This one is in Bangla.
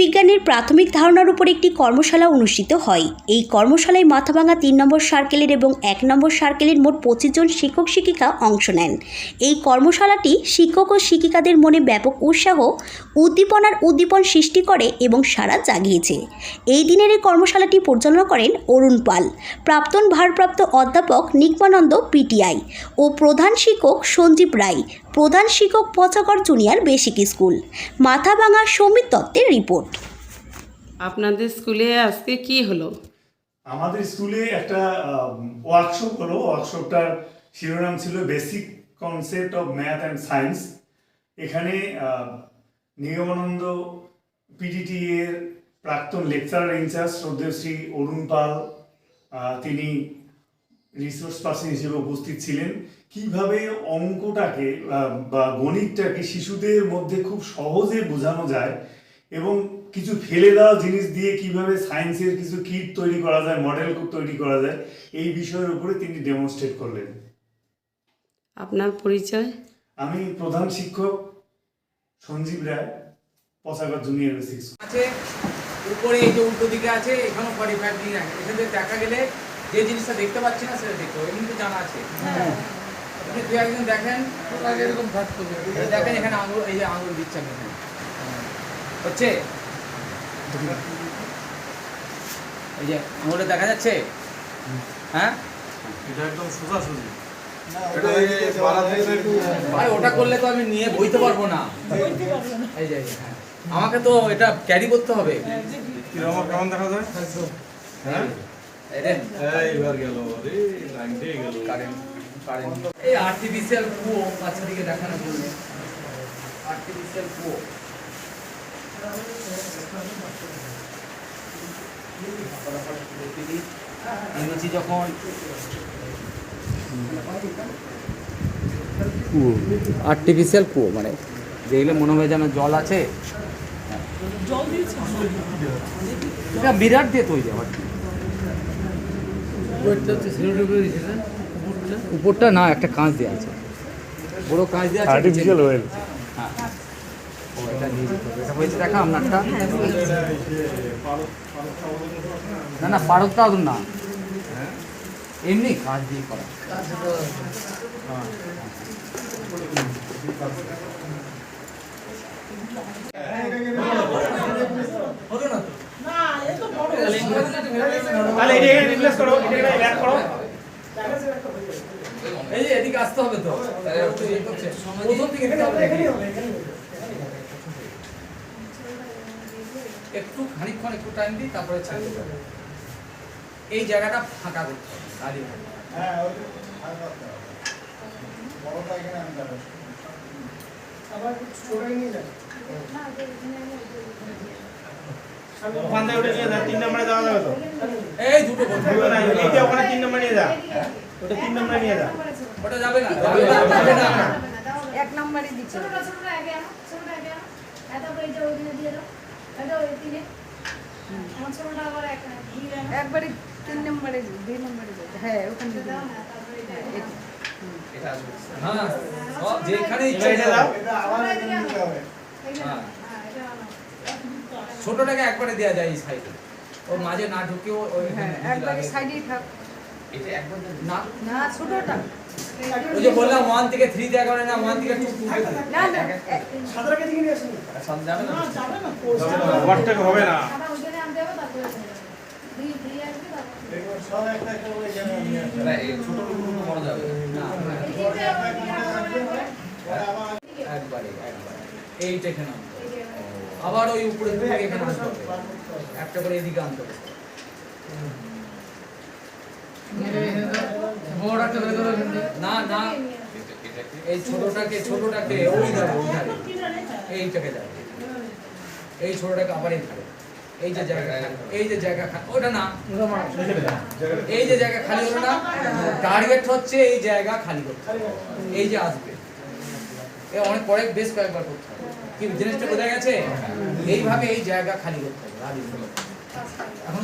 বিজ্ঞানের প্রাথমিক ধারণার উপর একটি কর্মশালা অনুষ্ঠিত হয়। এই কর্মশালায় মাথাভাঙা তিন নম্বর সার্কেলের এবং এক নম্বর সার্কেলের মোট পঁচিশ জন শিক্ষক শিক্ষিকা অংশ নেন। এই কর্মশালাটি শিক্ষক ও শিক্ষিকাদের মনে ব্যাপক উৎসাহ, উদ্দীপনার উদ্দীপন সৃষ্টি করে এবং সারা জাগিয়েছে। এই দিনের এই কর্মশালাটি পরিচালনা করেন অরুণ পাল, প্রাক্তন ভারপ্রাপ্ত অধ্যাপক নিগমানন্দ পিটিআই ও প্রধান শিক্ষক সঞ্জীব রায়, প্রধান শিক্ষক Pachagarh junior basic school. Mathabhanga Soumit দত্তের রিপোর্ট। আপনাদের স্কুলে আজকে কি হলো? আমাদের স্কুলে একটা ওয়ার্কশপ হলো। ওয়ার্কশপটার শিরোনাম ছিল basic concept of math and science এখানে নিগমানন্দ পিডিটি এর প্রাক্তন লেকচারার ইনচার্জ শ্রদ্ধেশ্রী অরুণ পাল তিনি রিসোর্স পার্সন হিসেবে উপস্থিত ছিলেন। কীভাবে অঙ্কটাকে বা গণিতটাকে শিশুদের মধ্যে খুব সহজে বোঝানো যায় এবং কিছু ফেলে দেওয়া জিনিস দিয়ে কীভাবে সায়েন্সের কিছু কিট তৈরি করা যায় মডেল তৈরি করা যায় এই বিষয়ের উপরে তিনি ডেমনস্ট্রেট করলেন। আপনার পরিচয়? আমি প্রধান শিক্ষক Sanjib Roy Pashagar junior basic school আছে উপরে এই যে উল্টো দিকে আছে এখানেও ফর্টি ফাইভ ডিগ্রি আছে এখান থেকে দেখা গেলে যে জিনিসটা দেখতে পাচ্ছি না সেটা দেখো এমনি তো জানা আছে। আপনি দু একজন দেখেন এরকম দেখেন এখানে আঙুল এই যে আঙুল দিচ্ছেন এখানে। হচ্ছে? এই যে আঙুলটা দেখা যাচ্ছে? হ্যাঁ? আরে ওটা করলে তো আমি নিয়ে বইতে পারব না। এই যে হ্যাঁ। আমাকে তো এটা ক্যারি করতে হবে। কেমন দেখা যায়? হ্যাঁ এই যে, এইবার গেল রে লাইনটাই গেল। কারেন্ট কারেন্ট এই আর্টিফিশিয়াল কুয়ো বাচ্চাদিকে দেখানো জন্য আর্টিফিশিয়াল কুয়ো। এনেছি যখন আর্টিফিশিয়াল কুয়ো মানে দেখলে মনে হয় যেন জল আছে। এটা বিরাট দিয়ে তৈরি আবার। উপরটা না একটা কাঁচ দেওয়া আছে। বড় কাঁচ দেওয়া আছে। আর্টিফিশিয়াল ওয়েল এটা নিয়ে যেতে হবে। এটা হয়েছে দেখা আপনারটা। না না পারতটা না। এমনি কাঁচ দিয়ে করা। তাহলে এটা এখানে রিপ্লেস করো এটা এখানে করো। এই যে এদিকে আসতে হবে তো। প্রথম দিকে দিতে হবে একটু খানিকক্ষণ একটু টাইম দিই তারপরে ছেড়ে। দেবো এই জায়গাটা ফাঁকা করতে হবে নম্বরে যাওয়া এই দুটো ওখানে তিন নম্বরে নিয়ে যা। ওটা তিন নম্বরে নিয়ে যা। ওটা যাবে না যাবে। না, এক নম্বরই দিচ্ছে। ছোটটা ছোটটা আগে আনো ছোটটা আগে আনো। এই যে ওইখানে দিয়ে দাও। এটা ওই তিনে আমার ছোটটা আবার এক দিয়ে আনো একবারে তিন নম্বরে দুই নম্বরে যাবে হ্যাঁ ওখানে দিতে দাও হবে। না তারপরে এটা হ্যাঁ, এটা। হ্যাঁ সব যেখানে ইচ্ছে এবার এটা দাও ছোটটা এদিকে আনো এখানে হ্যাঁ। হ্যাঁ এটা আনো ছোটটাকে একবারে দেওয়া যায় এই সাইডে ওর মাঝে না ঢুকেও ওই হ্যাঁ একবারে সাইডেই থাক না না ছোটটা ওই যে বললাম ওয়ান থেকে থ্রি দেওয়া করে না ওয়ান থেকে টু টু না হবে না। হবে আবার একবারে একবারে। এইটা এখানে আবার ওই উপরে থেকে এখানে আনতে হবে। একটা করে এদিকে আনতে হবে। না না। এই ছোটটাকে ছোটটাকে ওই ধারে ওই ধারে। এইটাকে যাবে এই ছোটটাকে আবার এই ধারে। এই যে জায়গা, এই যে জায়গা ওটা না। এই যে জায়গা খালি হলো না টার্গেট হচ্ছে এই জায়গা খালি করতে। এই যে আসবে। এ অনেক পরে বেশ কয়েকবার করতে হবে। কি জিনিসটা বোঝা গেছে? এইভাবে এই জায়গা খালি করতে হবে। এখন